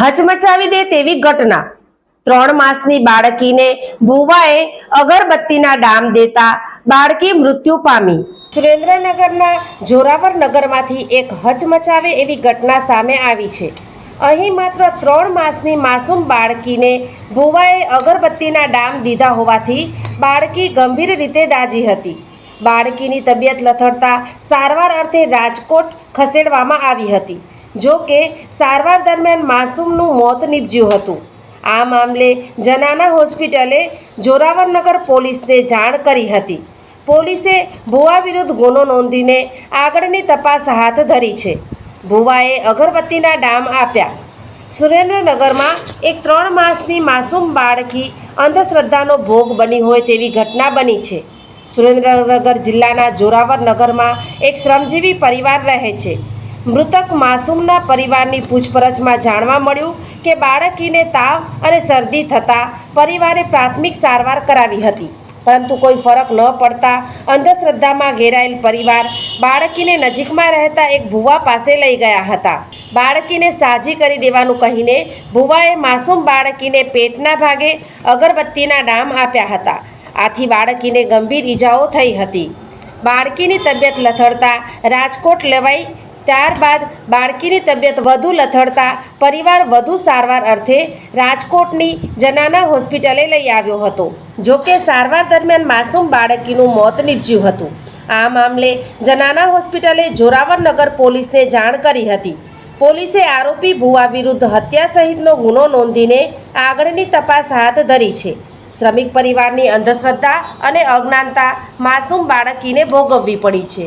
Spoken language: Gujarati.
હચમચાવી દે તેવી ઘટના. ત્રણ માસની બાળકીને ભુવાએ અગરબત્તીના ડામ દેતા બાળકી મૃત્યુ પામી. સુરેન્દ્રનગરના જોરાવર નગરમાંથી એક હચમચાવે એવી ઘટના સામે આવી છે. અહીં માત્ર ત્રણ માસની માસૂમ બાળકીને ભુવાએ અગરબત્તીના ડામ દીધા હોવાથી બાળકી ગંભીર રીતે દાજી હતી. બાળકીની તબિયત લથડતા સારવાર અર્થે રાજકોટ ખસેડવામાં આવી હતી. જો કે સારવાર દરમિયાન માસૂમનું મોત નીપજ્યું હતું. આ મામલે જનાના હોસ્પિટલે જોરાવરનગર પોલીસને જાણ કરી હતી. પોલીસે ભુવા વિરુદ્ધ ગુનો નોંધીને આગળની તપાસ હાથ ધરી છે. ભુવાએ અગરબત્તીના ડામ આપ્યા. સુરેન્દ્રનગરમાં એક ત્રણ માસની માસૂમ બાળકી અંધશ્રદ્ધાનો ભોગ બની હોય તેવી ઘટના બની છે. સુરેન્દ્રનગર જિલ્લાના જોરાવર નગરમાં એક શ્રમજીવી પરિવાર રહે છે. મૃતક માસૂમના પરિવારની પૂછપરછમાં જાણવા મળ્યું કે બાળકીને તાવ અને શરદી થતાં પરિવારે પ્રાથમિક સારવાર કરાવી હતી. પરંતુ કોઈ ફરક ન પડતા અંધશ્રદ્ધામાં ઘેરાયેલ પરિવાર બાળકીને નજીકમાં રહેતા એક ભુવા પાસે લઈ ગયા હતા. બાળકીને સાજી કરી દેવાનું કહીને ભુવાએ માસૂમ બાળકીને પેટના ભાગે અગરબત્તીના ડામ આપ્યા હતા. આથી બાળકીને ગંભીર ઈજાઓ થઈ હતી. બાળકીની તબિયત લથડતા રાજકોટ લેવાઈ ત્યારબાદ બાળકીની તબિયત વધુ લથડતા, પરિવાર વધુ સારવાર અર્થે રાજકોટની જનાના હોસ્પિટલે લઈ આવ્યો હતો. જો કે સારવાર દરમિયાન માસૂમ બાળકીનું મોત નીપજ્યું હતું. આ મામલે જનાના હોસ્પિટલે જોરાવરનગર પોલીસને જાણ કરી હતી. પોલીસે આરોપી ભુવા વિરુદ્ધ હત્યા સહિતનો ગુનો નોંધીને આગળની તપાસ હાથ ધરી છે. શ્રમિક પરિવારની અંધશ્રદ્ધા અને અજ્ઞાનતા માસૂમ બાળકીને ભોગવવી પડી છે.